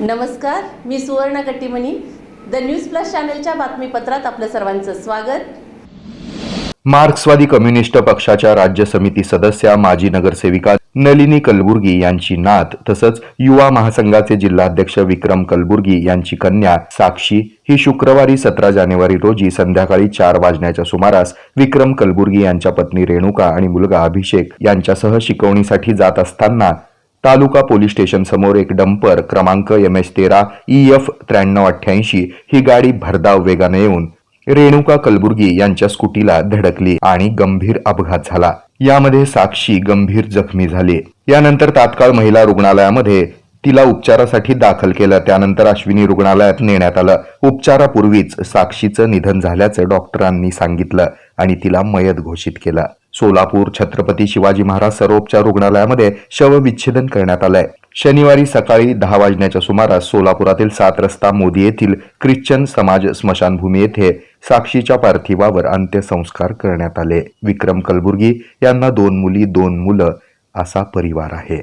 नमस्कार मी Suvarna Kattimani. The news plus चॅनलच्या बातमीपत्रात आपलं सर्वांचं स्वागत. मार्क्सवादी कम्युनिस्ट पक्षाच्या राज्य समिती सदस्या माजी नगरसेविका नलिनी कलबुर्गी यांची नात तसंच युवा महासंघाचे जिल्हाध्यक्ष विक्रम कलबुर्गी यांची कन्या साक्षी ही शुक्रवारी सतरा जानेवारी रोजी संध्याकाळी चार वाजण्याच्या सुमारास विक्रम कलबुर्गी यांच्या पत्नी रेणुका आणि मुलगा अभिषेक यांच्यासह शिकवणीसाठी जात असताना तालुका पोलीस स्टेशन समोर एक डंपर क्रमांक एम एच तेरा ई एफ त्र्याण्णव अठ्ठ्याऐंशी ही गाडी भरधाव वेगाने येऊन रेणुका कलबुर्गी यांच्या स्कूटीला धडकली आणि गंभीर अपघात झाला. यामध्ये साक्षी गंभीर जखमी झाली. यानंतर तात्काळ महिला रुग्णालयामध्ये तिला उपचारासाठी दाखल केलं. त्यानंतर अश्विनी रुग्णालयात नेण्यात आलं. उपचारापूर्वीच साक्षीचं निधन झाल्याचं डॉक्टरांनी सांगितलं आणि तिला मयत घोषित केलं. सोलापूर छत्रपती शिवाजी महाराज सर्वोपचार रुग्णालयामध्ये शवविच्छेदन करण्यात आलंय. शनिवारी सकाळी दहा वाजण्याच्या सुमारास सोलापुरातील सात रस्ता मोदी येथील ख्रिश्चन समाज स्मशानभूमी येथे साक्षीच्या पार्थिवावर अंत्यसंस्कार करण्यात आले. विक्रम कलबुर्गी यांना दोन मुली दोन मुलं असा परिवार आहे.